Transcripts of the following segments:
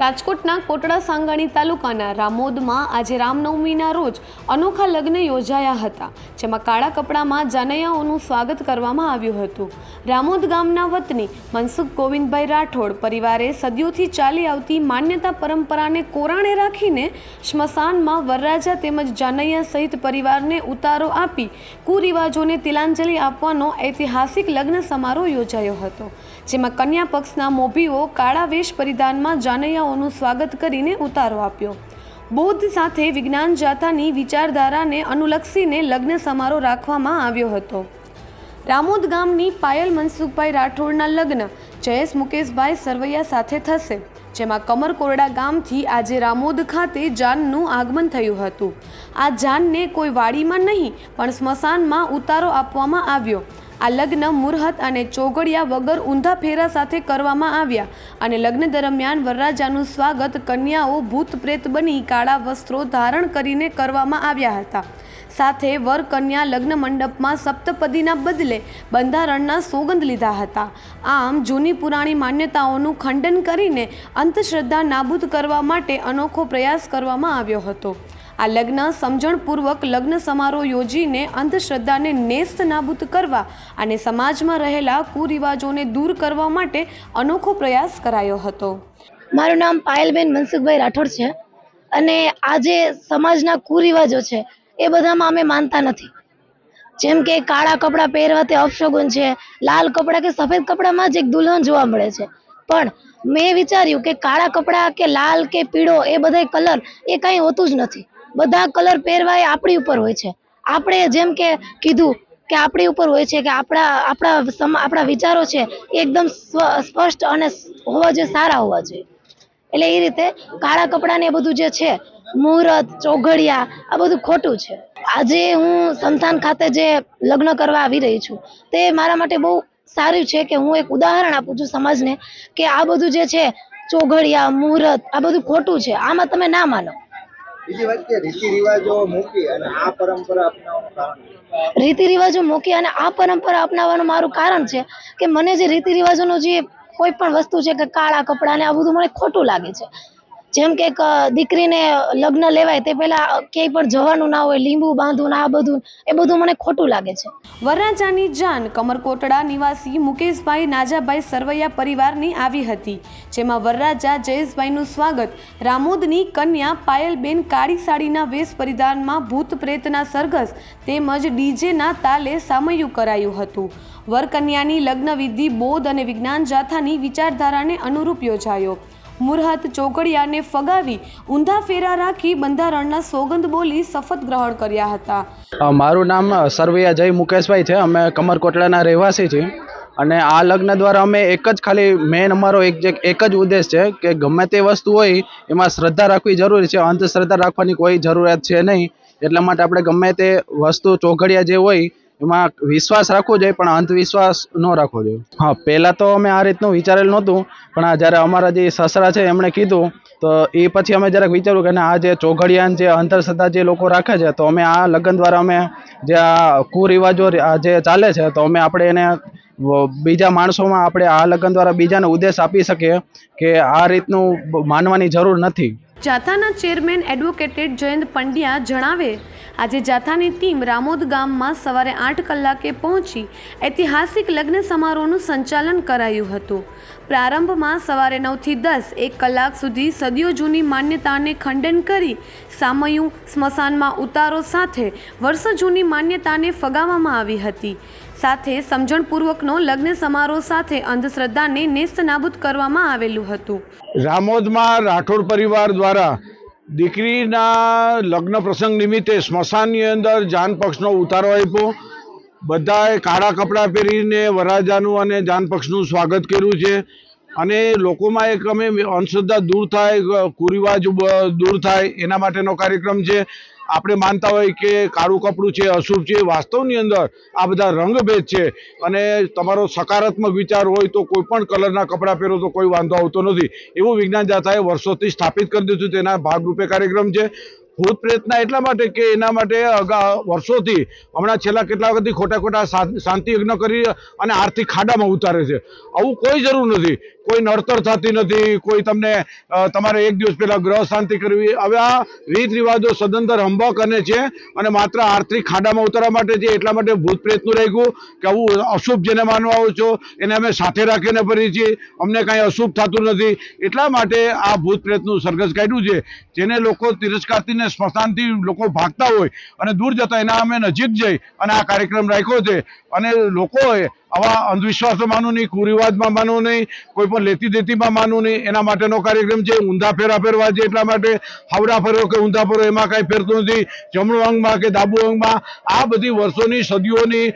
રાજકોટના કોટડા સાંગાણી તાલુકાના રામોદમાં આજે રામનવમીના રોજ અનોખા લગ્ન યોજાયા હતા, જેમાં કાળા કપડામાં જાનૈયાઓનું સ્વાગત કરવામાં આવ્યું હતું. રામોદ ગામના વતની મનસુખ ગોવિંદભાઈ રાઠોડ પરિવારે સદીઓથી ચાલી આવતી માન્યતા પરંપરાને કોરાણે રાખીને સ્મશાનમાં વરરાજા તેમજ જાનૈયા સહિત પરિવારને ઉતારો આપી કુરિવાજોને તિલાંજલિ આપવાનો ઐતિહાસિક લગ્ન સમારોહ યોજાયો હતો, જેમાં કન્યા પક્ષના મોભીઓ કાળા વેશ પરિધાનમાં જાનૈયાઓનું સ્વાગત કરીને ઉતારો આપ્યો. બૌદ્ધ સાથે વિજ્ઞાન જાથાની વિચારધારાને અનુલક્ષીને લગ્ન સમારોહ રાખવામાં આવ્યો હતો. રામોદ ગામની પાયલ મનસુખભાઈ રાઠોડના લગ્ન જયેશ મુકેશભાઈ સરવૈયા સાથે થશે, જેમાં કમરકોરડા ગામથી આજે રામોદ ખાતે જાનનું આગમન થયું હતું. આ જાનને કોઈ વાડીમાં નહીં, પણ સ્મશાનમાં ઉતારો આપવામાં આવ્યો. આ લગ્ન મુરહત અને ચોગડિયા વગર ઊંધા ફેરા સાથે કરવામાં આવ્યા અને લગ્ન દરમિયાન વરરાજાનું સ્વાગત કન્યાઓ ભૂત પ્રેત બની કાળા વસ્ત્રો ધારણ કરીને કરવામાં આવ્યા હતા. સાથે વર કન્યા લગ્ન મંડપમાં સપ્તપદીના બદલે બંધારણના સોગંદ લીધા હતા. આમ જૂની પુરાણી માન્યતાઓનું ખંડન કરીને અંધશ્રદ્ધા નાબૂદ કરવા માટે અનોખો પ્રયાસ કરવામાં આવ્યો હતો. આ લગ્ન સમજણપૂર્વક લગ્ન સમારોહ યોજીને અંધશ્રદ્ધાને નેસ્ત નાબૂદ કરવા અને સમાજમાં રહેલા કુરિવાજોને દૂર કરવા માટે અનોખો પ્રયાસ કરાયો હતો. મારું નામ પાયલબેન મનસુખભાઈ રાઠોડ છે અને આજે સમાજના કુરિવાજો છે એ બધામાં અમે માનતા નથી. જેમ કે કાળા કપડાં પહેરવા તે અપશગુન છે, લાલ કપડાં કે સફેદ કપડામાં જ એક દુલ્હન જોવા મળે છે. પણ મેં વિચાર્યું કે કાળા કપડાં કે લાલ કે પીળો એ બધા કલર એ કંઈ હોતું જ નથી. બધા કલર પહેરવા એ આપણી ઉપર હોય છે. આપણે જેમ કે કીધું કે આપણી ઉપર હોય છે કે આપણા આપણા આપણા વિચારો છે એકદમ સ્પષ્ટ અને હોવા જોઈએ, સારા હોવા જોઈએ. એટલે એ રીતે કાળા કપડાં ને એ બધું જે છે, મુહૂર્ત, ચોઘડિયા, આ બધું ખોટું છે. આજે હું સંતાન ખાતે જે લગ્ન કરવા આવી રહી છું, તે મારા માટે બહુ સારું છે કે હું એક ઉદાહરણ આપું છું સમાજને કે આ બધું જે છે, ચોઘડિયા, મુહૂર્ત, આ બધું ખોટું છે. આમાં તમે ના માનો. બીજી વાત કે રીતિ રિવાજો મૂકી અને આ પરંપરા અપનાવવાનું કારણ રીતિ રિવાજો મૂકી અને આ પરંપરા અપનાવવાનું મારું કારણ છે કે મને જે રીતિ રિવાજોનો જે કોઈ પણ વસ્તુ છે કે કાળા કપડાં ને આ બધું મને ખોટું લાગે છે. જેમ કે દીકરીને લગ્ન લેવાય તે પહેલા ક્યાંય પણ જવાનું ના હોય, લીંબુ બાંધવું આ બધું, એ બધું મને ખોટું લાગે છે. વરરાજાની જાન કમરકોટડા નિવાસી મુકેશભાઈ નાજાભાઈ સરવૈયા પરિવારની આવી હતી, જેમાં વરરાજા જયેશભાઈનું સ્વાગત, રામોદની કન્યા પાયલબેન કાળી સાડીના વેશ પરિધાનમાં ભૂત પ્રેતના સરઘસ તેમજ ડીજેના તાલે સામયું કરાયું હતું. વરકન્યાની લગ્નવિધિ, બોધ અને વિજ્ઞાન જાથાની વિચારધારાને અનુરૂપ યોજાયો. મુહૂર્ત ચોકડિયાને ફગાવી, ઊંધા ફેરા રાખી બંધારણના સોગંદ બોલી શપથ ગ્રહણ કર્યા હતા. મારું નામ સરવૈયા જય મુકેશભાઈ છે. અમે કમરકોટડાના રહેવાસી છીએ. અને આ લગ્ન દ્વારા અમે એક જ ખાલી મેન અમારો એક જે, એક જ ઉદ્દેશ છે કે ગમે તે વસ્તુ હોય, એમાં શ્રદ્ધા રાખવી જરૂરી છે. અંધશ્રદ્ધા રાખવાની કોઈ જરૂરિયાત છે નહીં. એટલા માટે આપણે ગમે તે વસ્તુ ચોઘડિયા જે હોય એમાં વિશ્વાસ રાખવો જોઈએ, પણ અંધવિશ્વાસ ન રાખવો જોઈએ. હા, પહેલાં તો અમે આ રીતનું વિચારેલું નહોતું, પણ આ જ્યારે અમારા જે સસરા છે, એમણે કીધું, તો એ પછી અમે જરાક વિચાર્યું કે આ જે ચોઘડિયાન જે અંધશ્રદ્ધા જે લોકો રાખે છે, તો અમે આ લગ્ન દ્વારા અમે જે આ કુરિવાજો જે ચાલે છે, તો અમે આપણે એને બીજા માણસોમાં આપણે આ લગ્ન દ્વારા બીજાને ઉદ્દેશ આપી શકીએ કે આ રીતનું માનવાની જરૂર નથી. જાથાના ચેરમેન એડવોકેટેડ જયંત પંડ્યા જણાવે, આજે જાથાની ટીમ રામોદ ગામમાં સવારે આઠ કલાકે પહોંચી ઐતિહાસિક લગ્ન સમારોહનું સંચાલન કરાયું હતું. પ્રારંભમાં સવારે નવથી દસ, એક કલાક સુધી સદીઓ જૂની માન્યતાને ખંડન કરી સામયું સ્મશાનમાં ઉતારો સાથે વર્ષો જૂની માન્યતાને ફગાવવામાં આવી હતી. સાથે સમજણપૂર્વકનો લગ્ન સમારોહ સાથે અંધશ્રદ્ધાને નેસ્ત નાબૂદ કરવામાં આવેલું હતું. રામોદમાં રાઠોડ પરિવાર દ્વારા દીકરીના લગ્ન પ્રસંગ નિમિત્તે સ્મશાનની અંદર જાન પક્ષનો ઉતારો આપ્યો. બધાએ કાળા કપડાં પહેરીને વરરાજાનું અને જાન પક્ષનું સ્વાગત કર્યું છે. અને લોકોમાં એક અમે અંધશ્રદ્ધા દૂર થાય કુરિવાજ દૂર થાય, એના માટેનો કાર્યક્રમ છે. આપણે માનતા હોય કે કાળું કપડું છે, અશુભ છે, વાસ્તવની અંદર આ બધા રંગભેદ છે. અને તમારો સકારાત્મક વિચાર હોય તો કોઈ પણ કલરના કપડાં પહેરો તો કોઈ વાંધો આવતો નથી. એવું વિજ્ઞાન જાથાએ વર્ષોથી સ્થાપિત કરી દીધું તેના ભાગરૂપે કાર્યક્રમ છે. ભૂત પ્રેતના એટલા માટે કે એના માટે વર્ષોથી હમણાં છેલ્લા કેટલા વખતથી ખોટા ખોટા શાંતિ યજ્ઞ કરી અને આર્થિક ખાડામાં ઉતારે છે. આવું કોઈ જરૂર નથી. કોઈ નડતર થતી નથી. કોઈ તમને તમારે એક દિવસ પહેલાં ગ્રહ શાંતિ કરવી. હવે આ રીત રિવાજો સદંતર હંબક અને છે અને માત્ર આર્થિક ખાડામાં ઉતારવા માટે છે. એટલા માટે ભૂત પ્રેતનું રાખ્યું કે આવું અશુભ જેને માનવા આવો છો, એને અમે સાથે રાખીને ફરી છીએ. અમને કાંઈ અશુભ થતું નથી. એટલા માટે આ ભૂત પ્રેતનું સરઘસ કાઢ્યું છે. જેને લોકો તિરસ્કારથી ને સ્મશાનથી લોકો ભાગતા હોય અને દૂર જતા એના અમે નજીક જઈ અને આ કાર્યક્રમ રાખ્યો છે. અને લોકોએ આવા અંધવિશ્વાસમાં માનવું નહીં, કુરિવાજમાં માનવું નહીં, કોઈ પણ લેતી દેતીમાં માનવું નહીં. એના માટેનો કાર્યક્રમ છે, ઊંધા ફેરા ફેરવા છે એટલા માટે હાવડા ફેરો કે ઊંધા ફેરો, એમાં કાંઈ ફેરતું નથી. જમણું અંગમાં કે ડાબુ અંગમાં, આ બધી વર્ષોની સદીઓની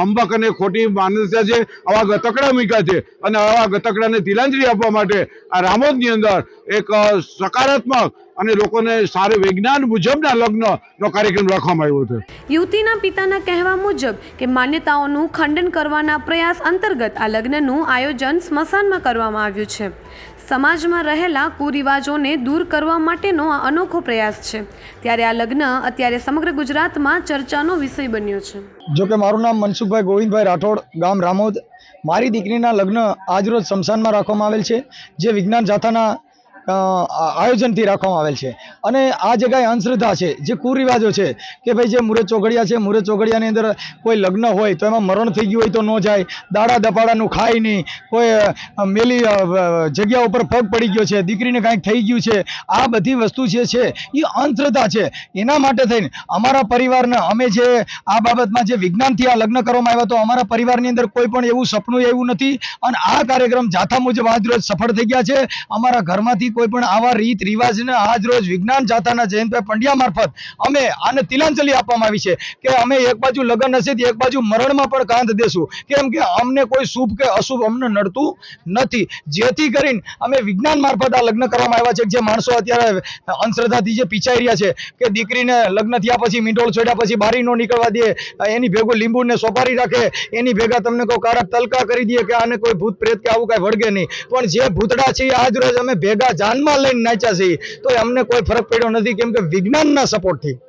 હંબક અને ખોટી માન્યતા છે, આવા ગતકડા મૂક્યા છે. અને આવા ગતકડાને તિલાંજલિ આપવા માટે આ રામોદની અંદર એક સકારાત્મક અને લોકોને સારે વિજ્ઞાન મુજબના લગ્નનો કાર્યક્રમ રાખવામાં આવ્યો છે. યુવતીના પિતાના કહેવા મુજબ કે માન્યતાઓનું ખંડન કરવાના પ્રયાસ અંતર્ગત આ લગ્નનું આયોજન સ્મશાનમાં કરવામાં આવ્યું છે. સમાજમાં રહેલા કુરિવાજોને દૂર કરવા માટેનો આ અનોખો પ્રયાસ છે. ત્યારે આ લગ્ન અત્યારે સમગ્ર ગુજરાતમાં ચર્ચાનો વિષય બન્યો છે. જો કે મારું નામ મનસુખભાઈ ગોવિંદભાઈ રાઠોડ, ગામ રામોદ. મારી દીકરીના લગ્ન આજરોજ શમશાનમાં રાખવામાં આવેલ છે. જે વિજ્ઞાન જાથાના આયોજનથી રાખવામાં આવેલ છે. અને આ જગ્યાએ અંધશ્રદ્ધા છે, જે કુરિવાજો છે, કે ભાઈ જે મુરત ચોઘડિયા છે, મુરત ચોઘડિયાની અંદર કોઈ લગ્ન હોય તો એમાં મરણ થઈ ગયું હોય તો ન જાય, દાડા દપાડાનું ખાય નહીં, કોઈ મેલી જગ્યા ઉપર પગ પડી ગયો છે, દીકરીને કાંઈક થઈ ગયું છે, આ બધી વસ્તુ જે છે, એ અંધશ્રદ્ધા છે. એના માટે થઈને અમારા પરિવારને અમે જે આ બાબતમાં જે વિજ્ઞાનથી આ લગ્ન કરવામાં આવ્યા તો અમારા પરિવારની અંદર કોઈ પણ એવું સપનું એવું નથી. અને આ કાર્યક્રમ જાથા મુજબ આજ રોજ સફળ થઈ ગયા છે. અમારા ઘરમાંથી કોઈ પણ આવા રીત, રિવાજને આજ રોજ વિજ્ઞાન જાતાના જયંતભાઈ પંડ્યા મારફત અમે આને તિલાંજલિ આપવામાં આવી છે કે અમે એક બાજુ લગ્ન હશે એક બાજુ મરણમાં પણ કાંધ દેશું. કેમ કે અમને કોઈ શુભ કે અશુભ અમને નડતું નથી. જેથી કરીને અમે વિજ્ઞાન મારફત આ લગ્ન કરવામાં આવ્યા છે જે માણસો અત્યારે અંધશ્રદ્ધાથી જે પીછાઈ રહ્યા છે કે દીકરીને લગ્ન થયા પછી મીંડોળ છોડ્યા પછી બારી નો નીકળવા દે, એની ભેગું લીંબુ ને સોપારી રાખે, એની ભેગા તમને કોઈ કારક તલકા કરી દે કે આને કોઈ ભૂત પ્રેત કે આવું કાંઈ વળગે નહીં. પણ જે ભૂતડા છે આજ રોજ અમે ભેગા જાનમાં લઈને નાચ્યા છીએ તો અમને કોઈ ફરક પડ્યો નથી કેમ કે વિજ્ઞાનના સપોર્ટથી